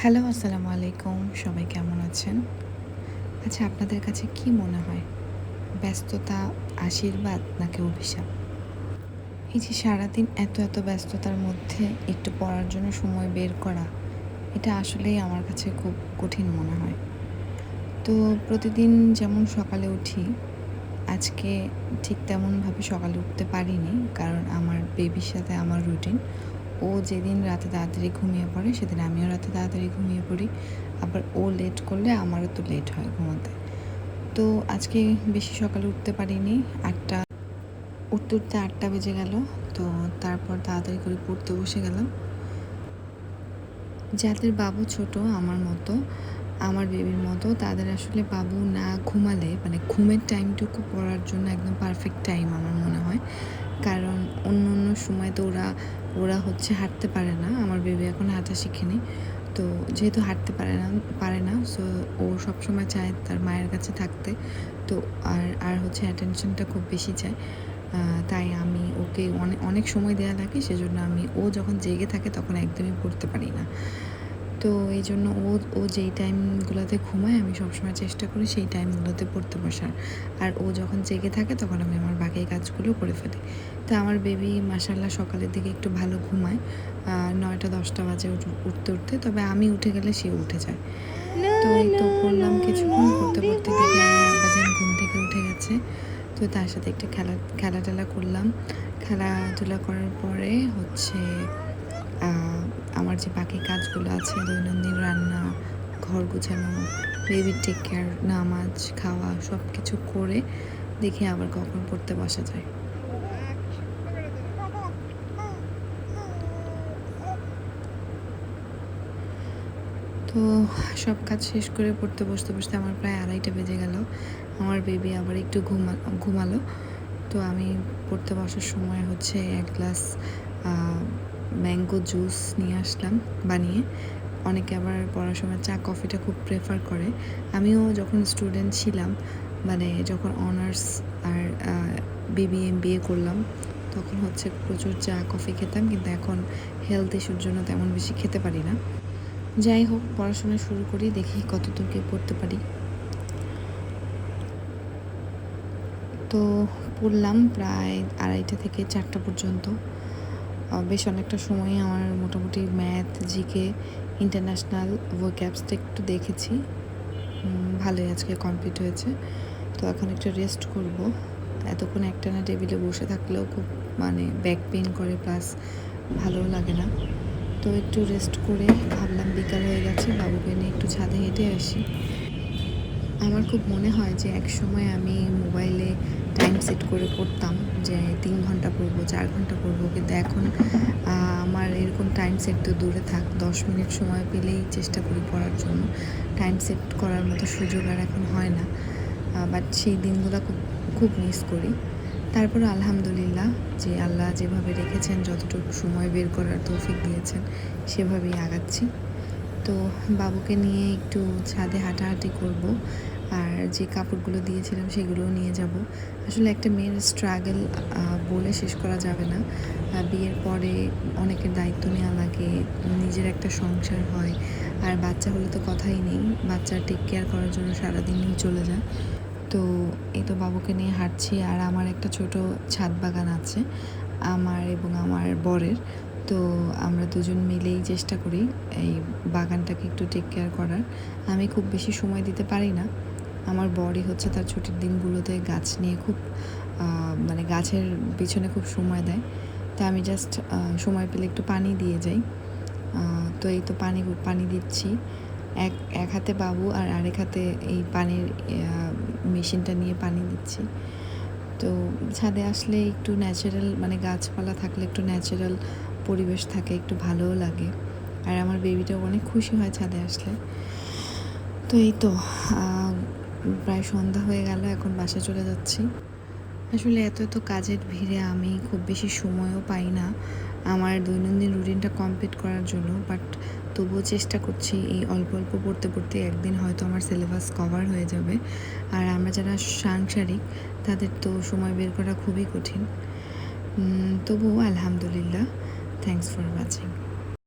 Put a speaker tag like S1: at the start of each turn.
S1: Hello, আসসালামু আলাইকুম। সবাই কেমন আছেন? আচ্ছা আপনাদের কাছে কি মনে হয়? ব্যস্ততা, আশীর্বাদ নাকি অভিশাপ? এই যে সারাদিন এত এত ব্যস্ততার মধ্যে একটু পড়ার জন্য সময় বের করা, এটা আসলেই আমার কাছে খুব কঠিন মনে হয়। তো প্রতিদিন যেমন সকালে উঠি, আজকে ঠিক তেমনভাবে সকালে উঠতে পারিনি, কারণ আমার বেবির সাথে আমার রুটিন ও যেদিন রাতে তাড়াতাড়ি ঘুমিয়ে পড়ে, সেদিন আমিও রাতে তাড়াতাড়ি ঘুমিয়ে পড়ি। আবার ও লেট করলে আমারও তো লেট হয় ঘুমাতে। তো আজকে বেশি সকালে উঠতে পারিনি। আটটা, উঠতে উঠতে আটটা বেজে গেল। তো তারপর তাড়াতাড়ি করে পড়তে বসে গেলাম। যাদের বাবু ছোট, আমার মতো, আমার বেবির মতো, তাদের আসলে বাবু না ঘুমালে মানে ঘুমের টাইমটুকু পড়ার জন্য একদম পারফেক্ট টাইম আমার মনে হয়। কারণ অন্য অন্য সময় তো ওরা ওরা হচ্ছে হাঁটতে পারে না। আমার বেবি এখন হাঁটা শিখেনি। তো যেহেতু হাঁটতে পারে না পারে না সো ও সবসময় চায় তার মায়ের কাছে থাকতে। তো আর আর হচ্ছে অ্যাটেনশনটা খুব বেশি চায়। তাই আমি ওকে অনেক অনেক সময় দেওয়া লাগে, সেজন্য আমি, ও যখন জেগে থাকে তখন একদমই পড়তে পারি না। তো এই জন্য ও ও যেই টাইমগুলোতে ঘুমায় আমি সবসময় চেষ্টা করি সেই টাইমগুলোতে পড়তে বসার। আর ও যখন জেগে থাকে তখন আমি আমার বাকি কাজগুলো করে ফেলি। তো আমার বেবি মাসাল্লাহ সকালের দিকে একটু ভালো ঘুমায়। নয়টা দশটা বাজে উঠতে উঠতে। তবে আমি উঠে গেলে সে উঠে যায়। তো এই তো করলাম কিছুক্ষণ করতে পড়তে দেখে আমার আব্বাজান ঘুম থেকে উঠে গেছে। তো তার সাথে একটু খেলা খেলা টেলা করলাম। খেলাধুলা করার পরে হচ্ছে আমার যে বাকি কাজগুলো আছে, দৈনন্দিন রান্না, ঘর গোছানো বেবি টেক কেয়ার নামাজ, খাওয়া সব কিছু করে দেখে আবার কখন পড়তে বসা যায়। তো সব কাজ শেষ করে পড়তে বসতে বসতে আমার প্রায় আড়াইটা বেজে গেল। আমার বেবি আবার একটু ঘুমা, ঘুমালো। তো আমি পড়তে বসার সময় হচ্ছে এক গ্লাস ম্যাঙ্গো জুস নিয়ে আসলাম বানিয়ে। অনেকে আবার সময় চা, কফিটা খুব প্রেফার করে। আমিও যখন স্টুডেন্ট ছিলাম মানে যখন অনার্স আর বিবি এম বিএ করলাম, তখন হচ্ছে প্রচুর চা, কফি খেতাম, কিন্তু এখন হেলথ ইস্যুর জন্য তেমন বেশি খেতে পারি না। যাই হোক, পড়াশোনা শুরু করি, দেখি কতদূর কে পড়তে পারি। তো পড়লাম প্রায় আড়াইটা থেকে চারটা পর্যন্ত। বেশ অনেকটা সময় আমার মোটামুটি ম্যাথ, জিকে, ইন্টারন্যাশনাল ক্যাপসটা একটু দেখেছি। ভালোই আজকে কমপ্লিট হয়েছে। তো এখন একটু রেস্ট করব। এতক্ষণ একটা না টেবিলে বসে থাকলেও খুব মানে ব্যাক পেন করে প্লাস ভালোও লাগে না। তো একটু রেস্ট করে ভাবলাম বিকাল হয়ে গেছে, বাবুকে নিয়ে একটু ছাদে হেঁটে আসি। আমার খুব মনে হয় যে এক সময় আমি মোবাইলে সেট করে পড়তাম যে তিন ঘণ্টা পড়ব, চার ঘণ্টা পড়ব। কিন্তু এখন আমার এরকম টাইম সেট তো দূরে থাক, দশ মিনিট সময় পেলেই চেষ্টা করি পড়ার জন্য। টাইম সেট করার মতো সুযোগ আর এখন হয় না। বাট সেই দিনগুলো খুব খুব মিস করি। তারপর আলহামদুলিল্লাহ যে আল্লাহ যেভাবে রেখেছেন, যতটুকু সময় বের করার তৌফিক দিয়েছেন, সেভাবেই আগাচ্ছি। তো বাবুকে নিয়ে একটু ছাদে হাঁটাহাঁটি করব। আর যে কাপড়গুলো দিয়েছিলাম সেগুলোও নিয়ে যাব। আসলে একটা মেয়ের স্ট্রাগল বলে শেষ করা যাবে না। বিয়ের পরে অনেকের দায়িত্ব নেওয়া লাগে, নিজের একটা সংসার হয়। আর বাচ্চা হলে তো কথাই নেই বাচ্চা টেক কেয়ার করার জন্য সারাদিনই চলে যায়। তো এই তো বাবুকে নিয়ে হাঁটছি, আর আমার একটা ছোট ছাদ বাগান আছে, আমার এবং আমার বরের। তো আমরা দুজন মিলেই চেষ্টা করি এই বাগানটাকে একটু টেক কেয়ার করার। আমি খুব বেশি সময় দিতে পারি না আমার বরই হচ্ছে তার ছুটির দিনগুলোতে গাছ নিয়ে খুব মানে গাছের পিছনে খুব সময় দেয়। তা আমি জাস্ট সময় পেলে একটু পানি দিয়ে যাই। তো এই তো পানি পানি দিচ্ছি। এক এক হাতে বাবু আর আরেক হাতে এই পানির মেশিনটা নিয়ে পানি দিচ্ছি। তো ছাদে আসলে একটু ন্যাচারাল মানে গাছপালা থাকলে একটু ন্যাচারাল পরিবেশ থাকে, একটু ভালোও লাগে। আর আমার বেবিটাও অনেক খুশি হয় ছাদে আসলে। তো এই তো প্রায় সন্ধ্যা হয়ে গেল, এখন বাসা চলে যাচ্ছি। আসলে এত এত কাজের ভিড়ে আমি খুব বেশি সময়ও পাই না আমার দৈনন্দিন রুটিনটা কমপ্লিট করার জন্য বাট তবুও চেষ্টা করছি এই অল্প অল্প পড়তে পড়তে একদিন হয়তো আমার সিলেবাস কভার হয়ে যাবে। আর আমরা যারা সাংসারিক, তাদের তো সময় বের করা খুবই কঠিন। তবুও আলহামদুলিল্লাহ থ্যাংকস ফর ওয়াচিং